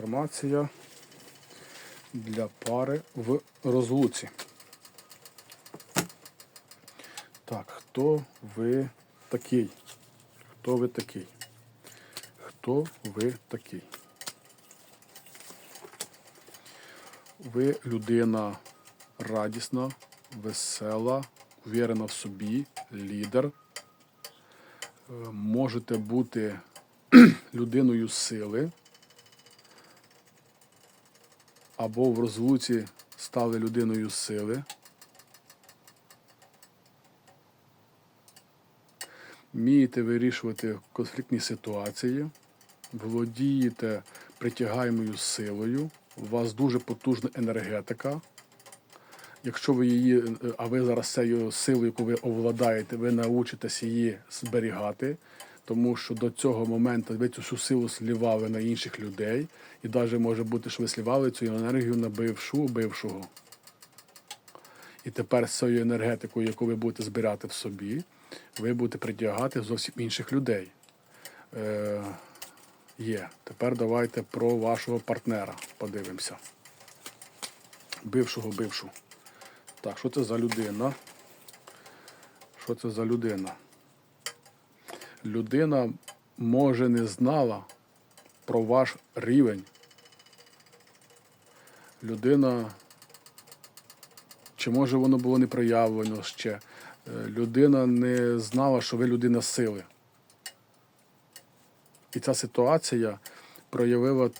інформація для пари в розлуці. Так, хто ви такий? Хто ви такий? Хто ви такий? Ви людина радісна, весела, уверена в собі, лідер. Е, Можете бути людиною сили. Або в розлуці стали людиною сили. Вмієте вирішувати конфліктні ситуації, володієте притягаємою силою, у вас дуже потужна енергетика. Якщо ви її, а ви зараз цією силою, яку ви овладаєте, ви научитесь її зберігати, тому що до цього моменту ви цю силу слівали на інших людей, і навіть може бути, що ви слівали цю енергію на бившу, бившого. І тепер з цією енергетикою, яку ви будете збирати в собі, ви будете притягати зовсім інших людей. Е, є. Тепер давайте про вашого партнера подивимося. Бившого бившу. Так, що це за людина? Що це за людина? Людина може не знала про ваш рівень. Людина, чи може воно було не проявлено ще? Е, Людина не знала, що ви людина сили. І ця ситуація проявила,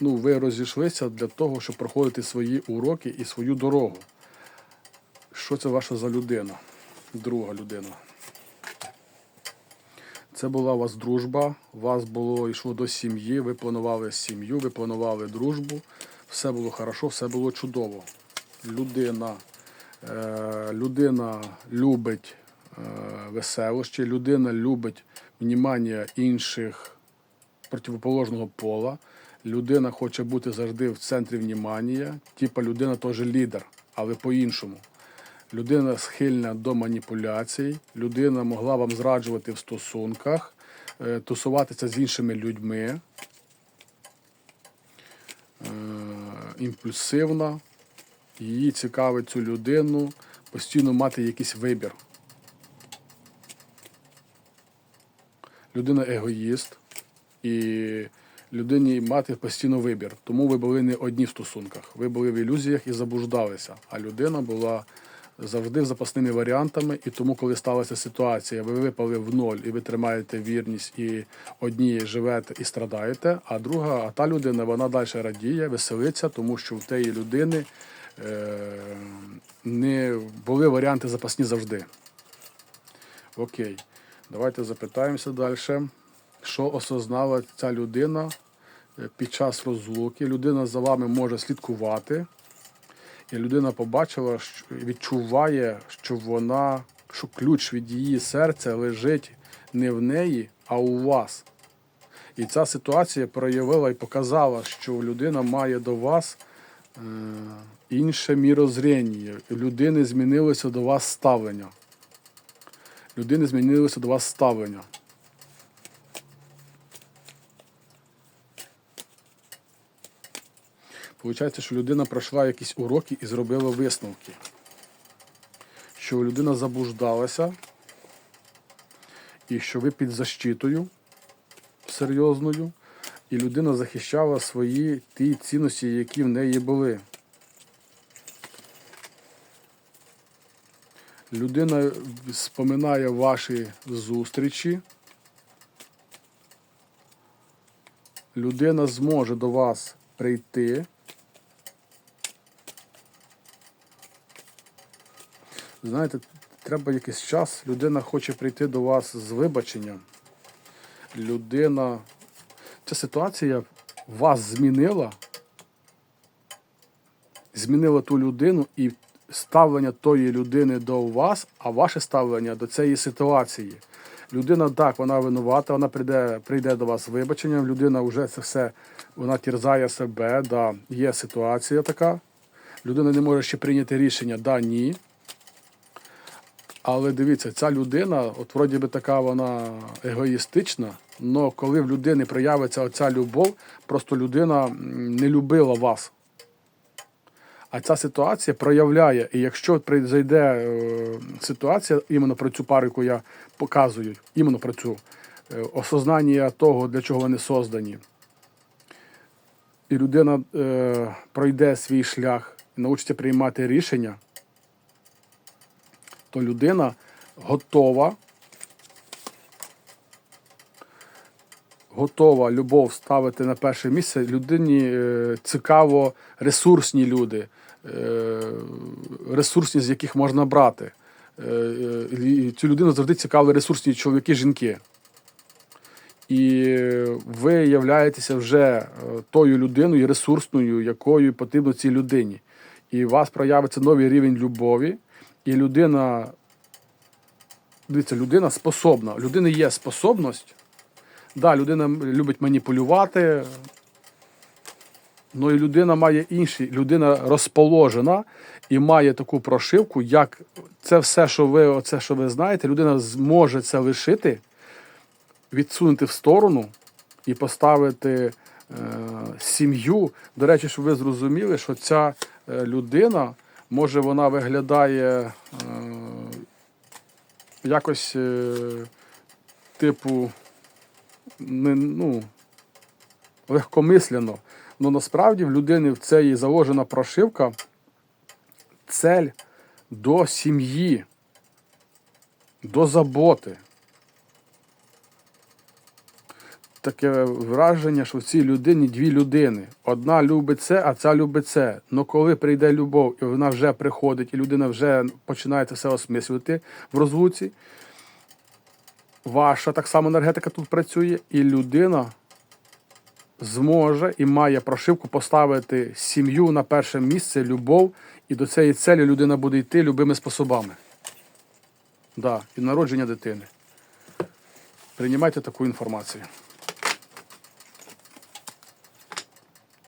ну, ви розійшлися для того, щоб проходити свої уроки і свою дорогу. Що це ваша за людина? Друга людина. Це була у вас дружба, у вас було йшло до сім'ї, ви планували сім'ю, ви планували дружбу, все було хорошо, все було чудово. Людина, е, людина любить е, веселощі, людина любить внімання інших противоположного пола. Людина хоче бути завжди в центрі внімання. Типа людина теж лідер, але по-іншому. Людина схильна до маніпуляцій, людина могла вам зраджувати в стосунках, е, тусуватися з іншими людьми, е, імпульсивна. Її цікавить цю людину, постійно мати якийсь вибір. Людина егоїст і людині мати постійно вибір. Тому ви були не одні в стосунках. Ви були в ілюзіях і заблуждалися. А людина була завжди запасними варіантами. І тому, коли сталася ситуація, ви випали в ноль і ви тримаєте вірність, і одні живете і страдаєте, а друга, а та людина, вона далі радіє, веселиться, тому що в тієї людини е, не були варіанти запасні завжди. Окей. Давайте запитаємося далі. Що осознала ця людина е, під час розлуки? Людина за вами може слідкувати, і людина побачила, відчуває, що вона, що ключ від її серця лежить не в неї, а у вас. І ця ситуація проявила і показала, що людина має до вас е, інше мірозріння. Людини змінилося до вас ставлення людини змінилося до вас ставлення. Получається, що людина пройшла якісь уроки і зробила висновки. Що людина заблуждалася, і що ви під защитою серйозною, і людина захищала свої ті цінності, які в неї були. Людина споминає ваші зустрічі. Людина зможе до вас прийти. Знаєте, треба якийсь час. Людина хоче прийти до вас з вибаченням. Людина. Ця ситуація вас змінила. Змінила ту людину і ставлення тої людини до вас, а ваше ставлення до цієї ситуації. Людина так, вона винувата, вона прийде прийде до вас з вибаченням, людина вже це все вона тірзає себе, да, є ситуація така. Людина не може ще прийняти рішення да, ні. Але дивіться, ця людина, от вроді би така вона егоїстична, але коли в людини проявиться оця любов, просто людина не любила вас. А ця ситуація проявляє, і якщо прийде е, ситуація, іменно про цю пару, яку я показую, іменно про цю е, осознання того, для чого вони создані, і людина е, пройде свій шлях і научиться приймати рішення, то людина готова, готова любов ставити на перше місце. Людині е, цікаво ресурсні люди, е, ресурсні, з яких можна брати. Е, Цю людину завжди цікаві ресурсні чоловіки, жінки. І ви являєтеся вже тою людиною ресурсною, якою потрібно цій людині. І у вас проявиться новий рівень любові, і людина, дивіться, людина способна. У людини є способність. Да, людина любить маніпулювати, але і людина має інші. Людина розположена і має таку прошивку, як це все, що ви, оце, що ви знаєте, людина зможе це лишити відсунути в сторону і поставити е, сім'ю. До речі, щоб ви зрозуміли, що ця е, людина, може, вона виглядає е, якось е, типу не, ну, легкомислено. але насправді в людини в це заложена прошивка цель до сім'ї, до заботи. Таке враження, що в цій людині дві людини. Одна любить це, а ця любить це. Но коли прийде любов, і вона вже приходить, і людина вже починає це все осмислювати в розлуці, ваша так само енергетика тут працює, і людина зможе і має прошивку поставити сім'ю на перше місце, любов, і до цієї цілі людина буде йти любими способами. Да, і народження дитини. Приймайте таку інформацію.